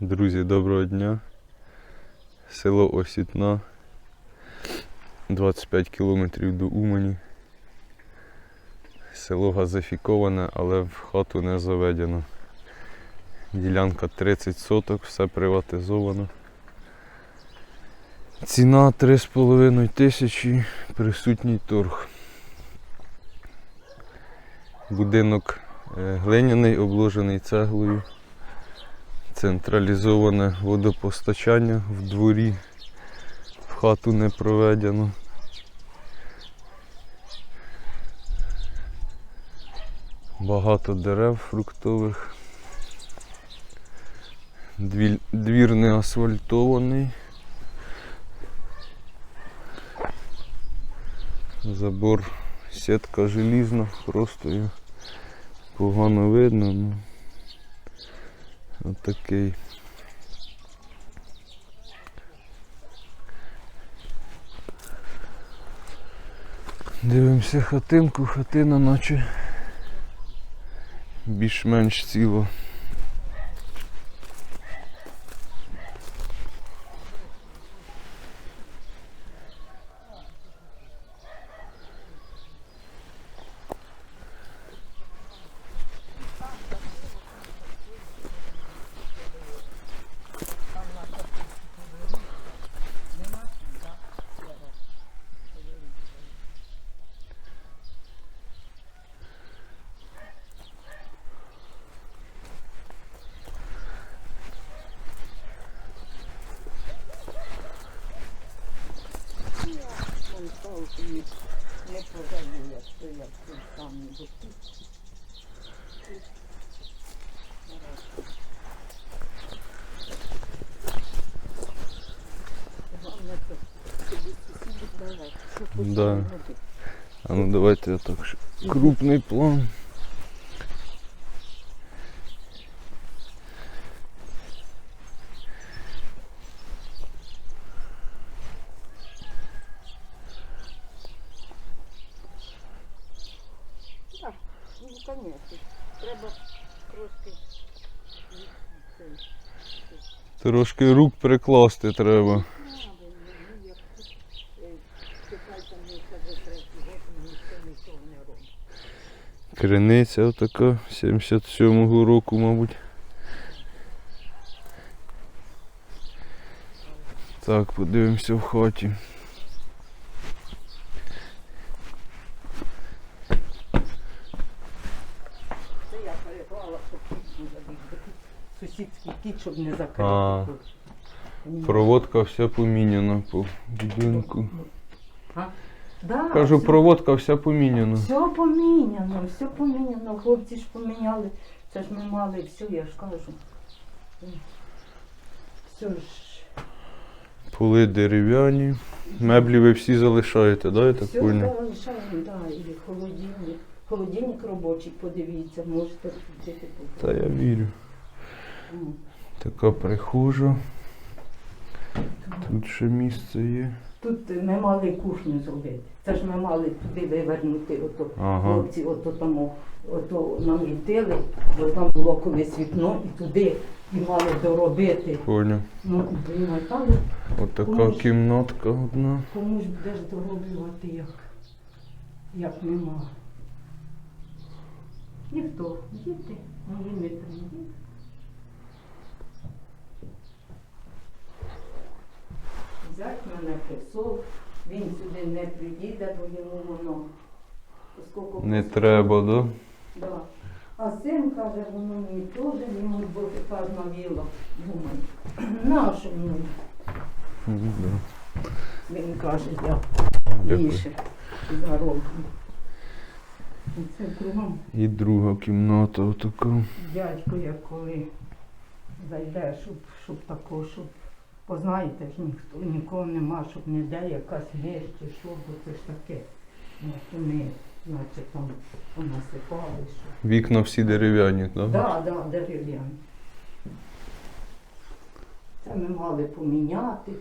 Друзі, доброго дня. Село Осітна. 25 кілометрів до Умані. Село газифіковане, але в хату не заведено. Ділянка 30 соток, все приватизовано. Ціна 3,5 тисячі, присутній торг. Будинок е, глиняний, обложений цеглою централізоване водопостачання в дворі, в хату не проведено. Багато дерев фруктових. Двір, не асфальтований. Забор сітка желізна, просто її погано видно. Ну. такий. Дивимося хатинку, хатина наче більш-менш ціла. Да. А ну давайте я так ще крупний план. Звісно, треба трошки Трошки рук прикласти треба. Криниця отака 77-го року, мабуть. Так, подивимося в хаті. Це я переклала, щоб кіт не забіг. бо тут Сусідський кіт, щоб не закрити. Проводка вся поміняна по будинку. А? Да, Кажу, все, проводка вся поміняна. все поміняно, все поміняно. Хлопці ж поміняли. Це ж ми мали все, я ж кажу. Все ж. Поли дерев'яні. Меблі ви всі залишаєте, да, я так Все поняв? залишаємо, да, і холодильник. Холодильник робочий, подивіться, можете включити Та я вірю. Така прихожа. Тут ще місце є. Тут ми мали кухню зробити. Це ж ми мали туди вивернути, ото Ага. хлопці, ото тому, ото намітили, бо там було колись вікно і туди і мали доробити. Поняв. Ну, примотали, Отака Кому кімнатка одна. кому ж будеш дороблювати, як, як нема. Ніхто, діти, мої не треба. Взять мене присов, він сюди не приїде, бо йому воно скільки Не треба, да? Да. А син каже, воно мені теж, йому боже каже навіло. Думаю, нащо мені? Мгм, да. Він каже, я більше зароблю. Це кругом І друга кімната отака. дядько, як коли зайде, щоб, щоб такого, щоб познаєте ж ніхто нікого нема, щоб не де якась миш чи що, бо це ж таке. Ну, то ми, наче там понасипали, що. Вікна всі дерев'яні, так? Так, да, дерев'яні. Це ми мали поміняти.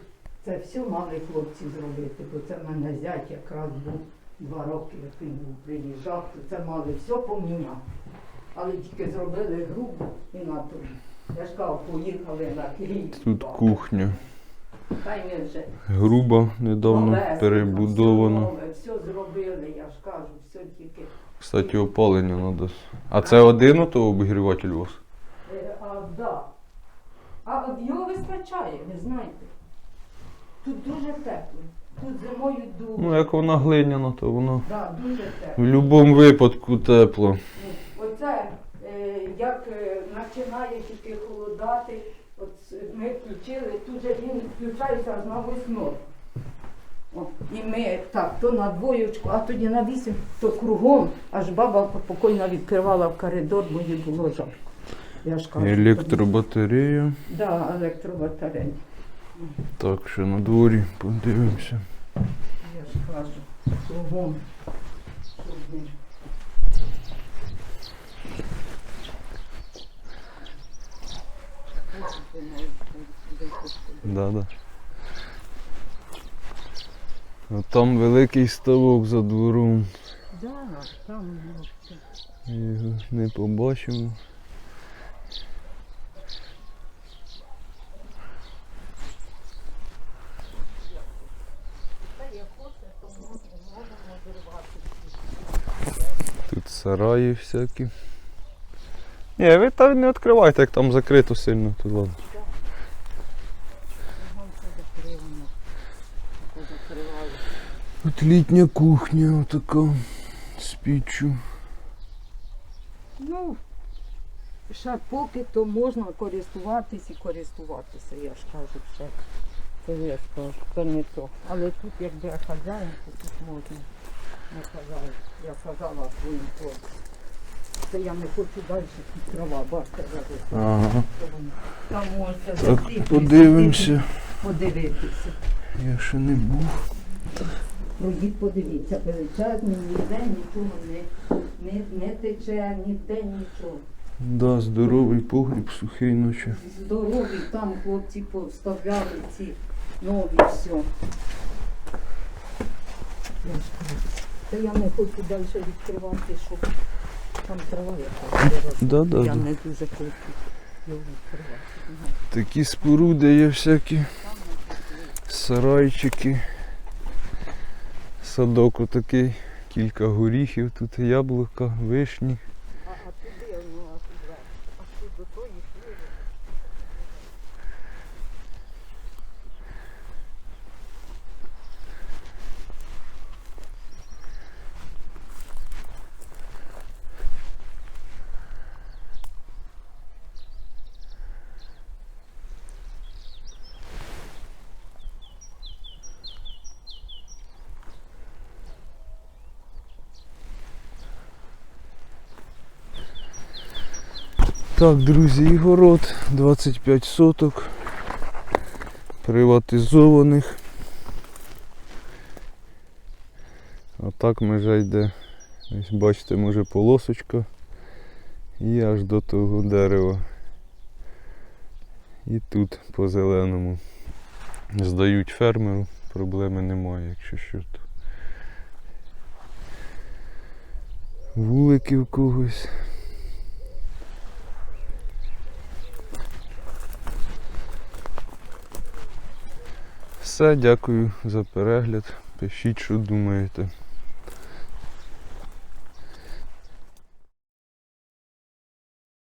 Це все мали хлопці зробити, бо це в мене зять якраз був два роки, як він був приїжджав, то це мали все поміняти. Але тільки зробили грубо і на тобі. Я ж кажу, поїхали на Київ. Тут кухня. Та й ми вже Груба недавно повезли, перебудована. Все, нове, все зробили, я ж кажу, все тільки. Кстати, опалення треба. А це один ото обігріватель у вас? Е, А, да. а от його вистачає, ви знаєте. Тут дуже тепло. Тут зимою дуже. Ну, як вона глиняна, то воно Да, дуже в тепло. будь-якому випадку тепло. Ну, Оце е, як е, починає тільки холодати, от ми включили, тут же він включається на восьму. І ми так, то на двоєчку, а тоді на вісім, то кругом, аж баба покойна відкривала в коридор, бо їй було жарко. Я ж кажу. Електробатарея. Да, електробатарея. Так, що на дворі подивимося. Я ж кажу, кругом. щоб не- Да, да. А там великий ставок за двором. Да, там. Його не побачимо. Тут сараї всякі. Ні, ви там не відкривайте, як там закрито сильно, то ладно. Тут літня кухня отака з піччю. Ну, ще поки то можна користуватись і користуватися, я ж кажу, ще. Це я ж кажу, це не то. Але тут якби я хазяїн, то тут можна. Не хазяїн. Я казала своїм хлопцям. Це я не хочу далі тут трава, бачите, Ага. Там можете Так, зайти, подивимося. подивитися. Я ще не був. Пройдіть, подивіться, величезний, ніде нічого не, не, не тече, ніде нічого. Да, здоровий погріб, сухий ночі. Здорові, там хлопці повставляли ці нові все. Та я не хочу далі відкривати, щоб там трава. Да, да, Я да. не дуже хочу. Такі споруди є всякі. Сарайчики. Садок отакий. Кілька горіхів, тут яблука, вишні. А, а туди, ну, а туди, а тут до тої сливи. Так, друзі, і город 25 соток. Приватизованих. А так межа йде. Ось бачите, може полосочка. І аж до того дерева. І тут по зеленому. Здають фермеру, проблеми немає, якщо що то. Вулики в когось. Все, дякую за перегляд. Пишіть, що думаєте.